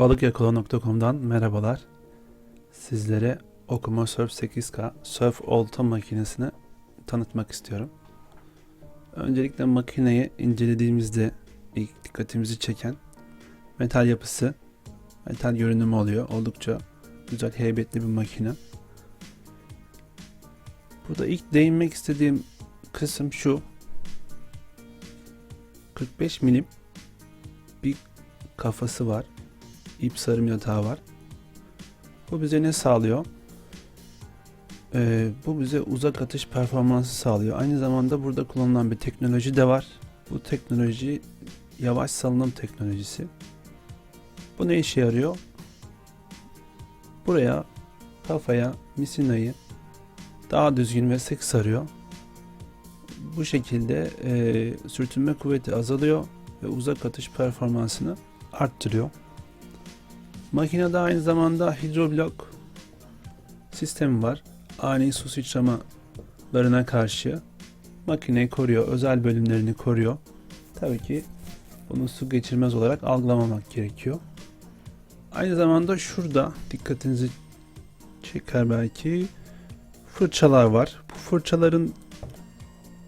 Balıkyakala.com'dan merhabalar. Sizlere Okuma Surf 8K Surf Olta makinesini tanıtmak istiyorum. Öncelikle makineyi incelediğimizde ilk dikkatimizi çeken metal yapısı, metal görünümü oluyor. Oldukça güzel, heybetli bir makine. Burada ilk değinmek istediğim kısım şu. 45 milim bir kafası var ip sarım yatağı var. Bu bize ne sağlıyor? Ee, bu bize uzak atış performansı sağlıyor. Aynı zamanda burada kullanılan bir teknoloji de var. Bu teknoloji yavaş salınım teknolojisi. Bu ne işe yarıyor? Buraya kafaya misinayı daha düzgün ve sık sarıyor. Bu şekilde e, sürtünme kuvveti azalıyor ve uzak atış performansını arttırıyor. Makinede aynı zamanda hidroblok sistemi var. Ani su sıçramalarına karşı makineyi koruyor, özel bölümlerini koruyor. Tabii ki bunu su geçirmez olarak algılamamak gerekiyor. Aynı zamanda şurada dikkatinizi çeker belki fırçalar var. Bu fırçaların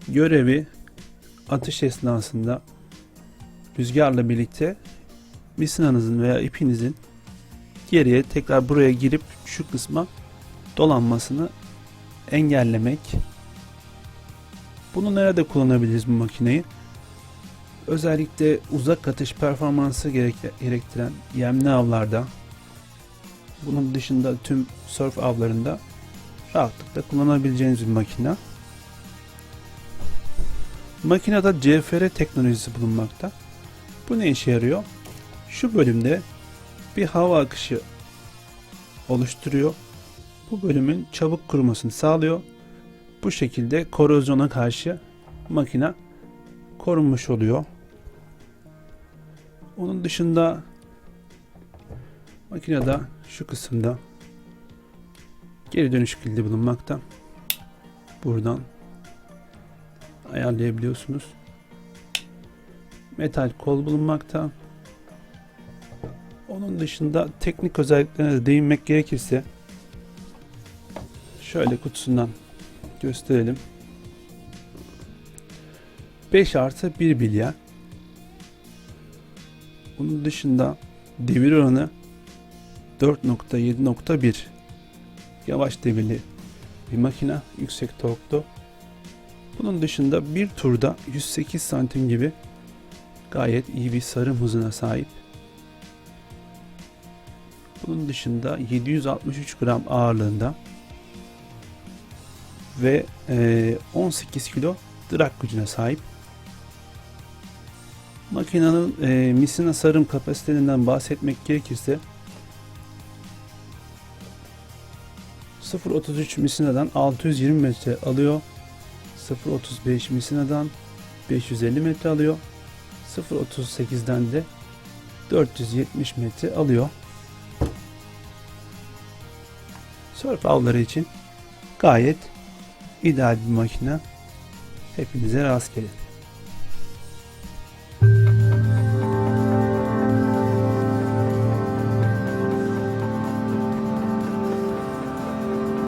görevi atış esnasında rüzgarla birlikte misinanızın veya ipinizin geriye tekrar buraya girip şu kısma dolanmasını engellemek. Bunu nerede kullanabiliriz bu makineyi? Özellikle uzak atış performansı gerektiren yemli avlarda bunun dışında tüm surf avlarında rahatlıkla kullanabileceğiniz bir makine. Makinede CFR teknolojisi bulunmakta. Bu ne işe yarıyor? Şu bölümde bir hava akışı oluşturuyor. Bu bölümün çabuk kurumasını sağlıyor. Bu şekilde korozyona karşı makine korunmuş oluyor. Onun dışında makinede şu kısımda geri dönüş kilidi bulunmakta. Buradan ayarlayabiliyorsunuz. Metal kol bulunmakta. Onun dışında teknik özelliklerine de değinmek gerekirse şöyle kutusundan gösterelim. 5 artı 1 bilye. Bunun dışında devir oranı 4.7.1 yavaş devirli bir makine yüksek torklu. Bunun dışında bir turda 108 santim gibi gayet iyi bir sarım hızına sahip. Bunun dışında 763 gram ağırlığında ve 18 kilo drag gücüne sahip. Makinenin e, misina sarım kapasitelerinden bahsetmek gerekirse 0.33 misinadan 620 metre alıyor. 0.35 misinadan 550 metre alıyor. 0.38'den de 470 metre alıyor. Surf avları için gayet ideal bir makine. Hepinize rast gelin.